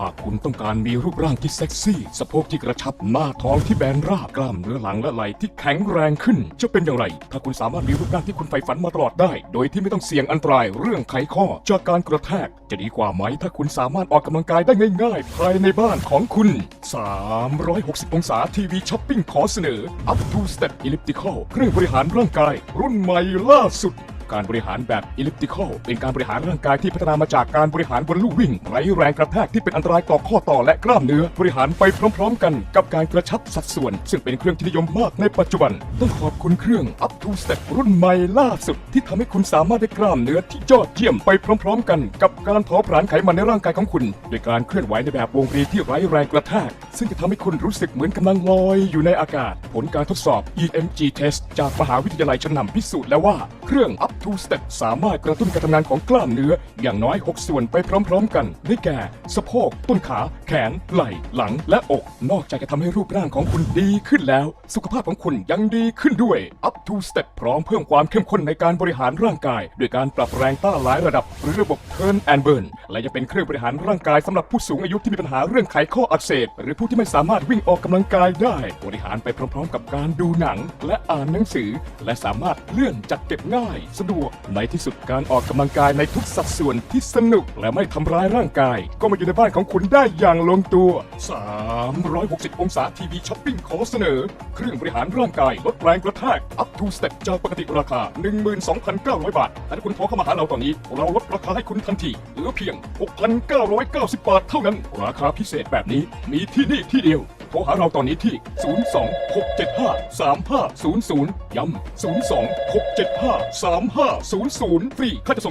หากคุณต้องการมีรูปร่างที่เซ็กซี่ สะโพกที่กระชับหน้าท้องที่แบนราบกล้ามเนื้อหลังและไหล่ที่แข็งแรงขึ้น จะเป็นอย่างไร ถ้าคุณสามารถมีรูปร่างที่คุณใฝ่ฝันมาตลอดได้ โดยที่ไม่ต้องเสี่ยงอันตรายเรื่องไขข้อจากการกระแทก จะดีกว่าไหม ถ้าคุณสามารถออกกำลังกายได้ง่าย ๆ ภายในบ้านของคุณ 360 องศาทีวีช้อปปิ้งขอเสนอ Up to Step Elliptical เครื่องบริหารร่างกาย รุ่นใหม่ล่าสุด การบริหารแบบ elliptical เป็นการบริหารร่างกายที่พัฒนามาจากการบริหารบนลู่วิ่งไร้แรงกระแทกที่เป็นอันตรายต่อข้อต่อและกล้ามเนื้อบริหารไปพร้อม ๆ กันกับการกระชับสัดส่วน ซึ่งเป็นเครื่องที่นิยมมากในปัจจุบัน ต้องขอบคุณเครื่อง up to step รุ่นใหม่ล่าสุด ที่ทำให้คุณสามารถได้กล้ามเนื้อที่ยอดเยี่ยมไปพร้อม ๆ กัน กับการเผาผลาญไขมันในร่างกายของคุณโดยการเคลื่อนไหวในแบบวงรีที่ไร้แรงกระแทกซึ่งจะทำให้คุณรู้สึกเหมือนกำลังลอยอยู่ในอากาศ ผลการทดสอบ EMG test จากมหาวิทยาลัยชั้นนำพิสูจน์แล้วว่าเครื่อง up to step สามารถกระตุ้นการทำงานของกล้ามเนื้อ อย่างน้อย 6 ส่วนไปพร้อมๆกัน ได้แก่ สะโพก ต้นขา แขน ไหล่ หลัง และอก นอกจากจะทำให้รูปร่างของคุณดีขึ้นแล้ว สุขภาพของคุณยังดีขึ้นด้วย up to step พร้อมเพิ่มความเข้มข้นในการบริหารร่างกาย โดยการปรับแรงต้านหลายระดับ หรือระบบ turn and burn และยังเป็นเครื่องบริหารร่างกายสำหรับผู้สูงอายุที่มีปัญหาเรื่องไขข้ออักเสบหรือผู้ที่ไม่สามารถวิ่งออกกำลังกายได้ บริหารไปพร้อม ๆ กับการดูหนัง และอ่านหนังสือ และสามารถเลื่อนจัดเก็บง่ายสะดวก ในที่สุดการออกกำลังกายในทุกสัดส่วนที่สนุกและไม่ทำร้ายร่างกาย ก็มาอยู่ในบ้านของคุณได้อย่างลงตัว 360 องศาทีวีช้อปปิ้งขอเสนอ เครื่องบริหารร่างกายลดแรงกระแทก up to step จากปกติราคา 12,900 บาทแต่ถ้าคุณโทรเข้ามาหาเราตอนนี้ เราลดราคาให้คุณทันทีเหลือเพียง 6,990 บาทเท่านั้น ราคาพิเศษแบบนี้มีที่นี่ที่เดียว โทรหาเราตอนนี้ที่ 026753500 ย้ำ 026753500 ฟรีค่าจะส่ง